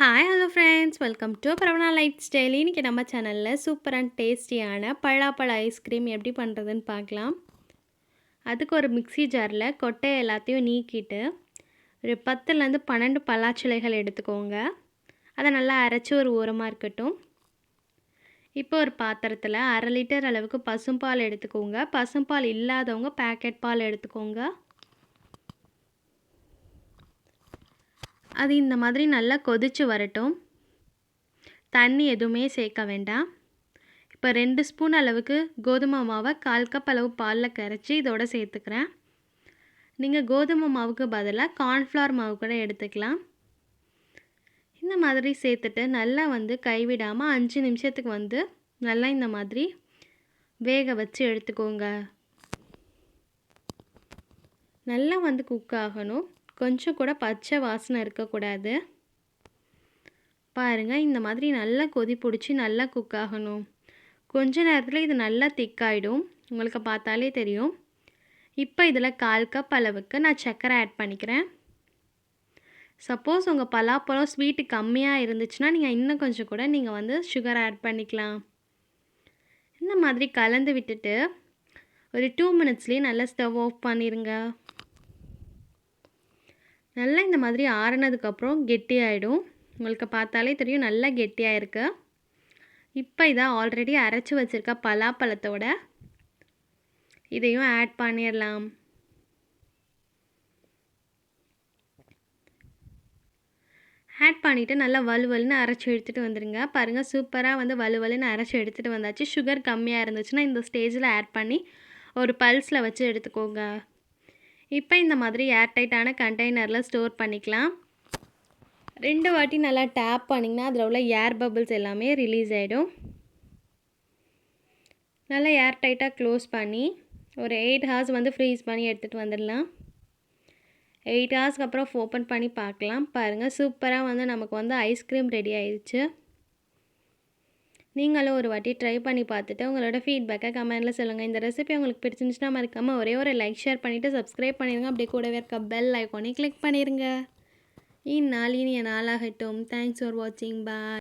Hi hello friends welcome to பரவனா life style இன்றைக்கி நம்ம சேனலில் சூப்பர் அண்ட் டேஸ்டியான பழாப்பழ ஐஸ்கிரீம் எப்படி பண்ணுறதுன்னு பார்க்கலாம். அதுக்கு ஒரு மிக்ஸி ஜாரில் கொட்டை எல்லாத்தையும் நீக்கிட்டு ஒரு பத்துலேருந்து பன்னெண்டு பலாச்சிலைகள் எடுத்துக்கோங்க. அதை நல்லா அரைச்சி ஒரு ஓரமாக இருக்கட்டும். இப்போ ஒரு பாத்திரத்தில் அரை லிட்டர் அளவுக்கு பசும்பால் எடுத்துக்கோங்க. பசும்பால் இல்லாதவங்க பேக்கெட் பால் எடுத்துக்கோங்க. அது இந்த மாதிரி நல்லா கொதித்து வரட்டும். தண்ணி எதுவுமே சேர்க்க வேண்டாம். இப்போ ரெண்டு ஸ்பூன் அளவுக்கு கோதுமை மாவை கால் கப் அளவு பாலில் கரைச்சி இதோட சேர்த்துக்கிறேன். நீங்கள் கோதுமை மாவுக்கு பதிலாக கார்ன்ஃப்ளவர் மாவு கூட எடுத்துக்கலாம். இந்த மாதிரி சேர்த்துட்டு நல்லா வந்து கைவிடாமல் அஞ்சு நிமிஷத்துக்கு வந்து நல்லா இந்த மாதிரி வேக வச்சு எடுத்துக்கோங்க. நல்லா வந்து குக் ஆகணும். கொஞ்சம் கூட பச்சை வாசனை இருக்கக்கூடாது. பாருங்கள் இந்த மாதிரி நல்லா கொதி பிடிச்சி நல்லா குக் ஆகணும். கொஞ்ச நேரத்தில் இது நல்லா திக்காயிடும் உங்களுக்கு பார்த்தாலே தெரியும். இப்போ இதில் கால் கப் அளவுக்கு நான் சர்க்கரை ஆட் பண்ணிக்கிறேன். சப்போஸ் உங்கள் பலாப்பழம் ஸ்வீட்டு கம்மியாக இருந்துச்சுன்னா நீங்கள் இன்னும் கொஞ்சம் கூட நீங்கள் வந்து சுகர் ஆட் பண்ணிக்கலாம். இந்த மாதிரி கலந்து விட்டுட்டு ஒரு டூ மினிட்ஸ்லேயே நல்லா ஸ்டவ் ஆஃப் பண்ணிடுங்க நல்லா இந்த மாதிரி ஆறுனதுக்கப்புறம் கெட்டியாயிடும். உங்களுக்கு பார்த்தாலே தெரியும் நல்லா கெட்டியாக இருக்குது இப்போ இதை ஆல்ரெடி அரைச்சி வச்சுருக்க பலாப்பழத்தோட இதையும் ஆட் பண்ணிடலாம். ஆட் பண்ணிவிட்டு நல்லா வலுவலுன்னு அரைச்சி எடுத்துகிட்டு வந்துடுங்க பாருங்கள் சூப்பராக வந்து வலுவலுன்னு அரைச்சி எடுத்துகிட்டு வந்தாச்சு. சுகர் கம்மியாக இருந்துச்சுன்னா இந்த ஸ்டேஜில் ஆட் பண்ணி ஒரு பல்ஸில் வச்சு எடுத்துக்கோங்க. இப்போ இந்த மாதிரி ஏர்டைட்டான கண்டெய்னரில் ஸ்டோர் பண்ணிக்கலாம். ரெண்டு வாட்டி நல்லா டேப் பண்ணிங்கன்னா அதில் உள்ள ஏர் பபிள்ஸ் எல்லாமே ரிலீஸ் ஆகிடும் நல்லா ஏர் டைட்டாக க்ளோஸ் பண்ணி ஒரு எயிட் ஹார்ஸ் வந்து ஃப்ரீஸ் பண்ணி எடுத்துகிட்டு வந்துடலாம். எயிட் ஹார்ஸ்க்கு அப்புறம் ஓப்பன் பண்ணி பார்க்கலாம். பாருங்கள் சூப்பராக வந்து நமக்கு வந்து ஐஸ்கிரீம் ரெடி ஆயிடுச்சு நீங்களும் ஒரு வாட்டி ட்ரை பண்ணி பார்த்துட்டு உங்களோட ஃபீட்பேக்கை கமெண்ட்டில் சொல்லுங்கள் இந்த ரெசிபி உங்களுக்கு பிடிச்சிருந்துச்சுன்னா மறக்காமல் ஒரே ஒரு லைக் ஷேர் பண்ணிவிட்டு சப்ஸ்கிரைப் பண்ணிடுங்க அப்படியே கூடவே இருக்க பெல் ஐக்கானே கிளிக் பண்ணிடுங்க இந்நாள் இனிய நாளாகட்டும். தேங்க்ஸ் ஃபார் வாட்சிங் பாய்